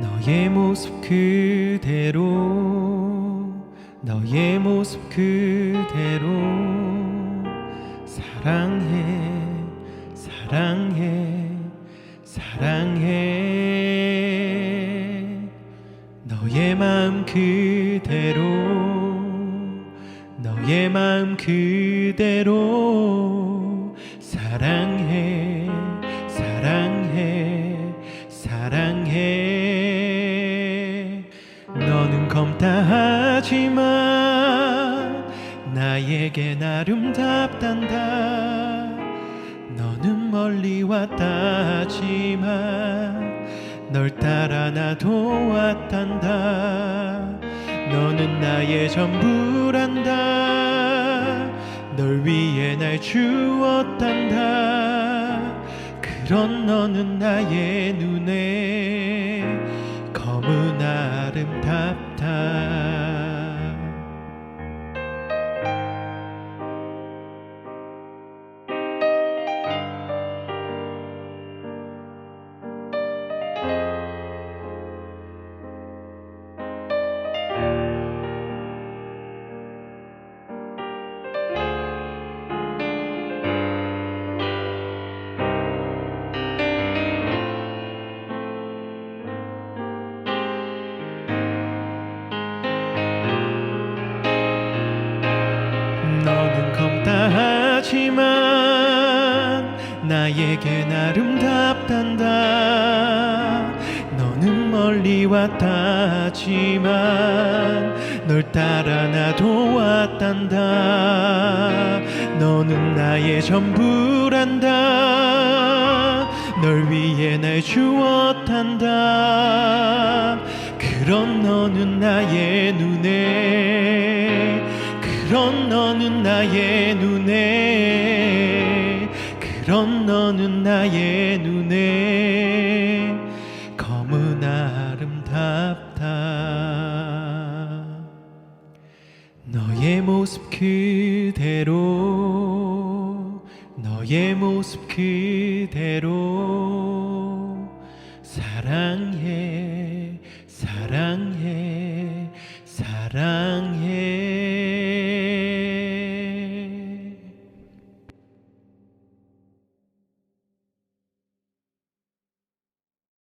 너의 모습 그대로 너의 모습 그대로 사랑해 사랑해 사랑해. 너의 마음 그대로 너의 마음 그대로 사랑해 사랑해 사랑해. 너는 검다 하지만 나에겐 아름답단다. 너는 멀리 왔다 하지만 널 따라 나도 왔단다. 너는 나의 전부란다. 널 위해 날 주었단다. 그런 너는 나의 눈에 검은 아름답다 하지만 나에겐 아름답단다. 너는 멀리 왔다 하지만 널 따라 나도 왔단다. 너는 나의 전부란다. 널 위해 날 주었단다. 그런 너는 나의 눈에. 그런 너는 나의 눈에 그런 너는 나의 눈에 검은 아름답다. 너의 모습 그대로 너의 모습 그대로 사랑해 사랑해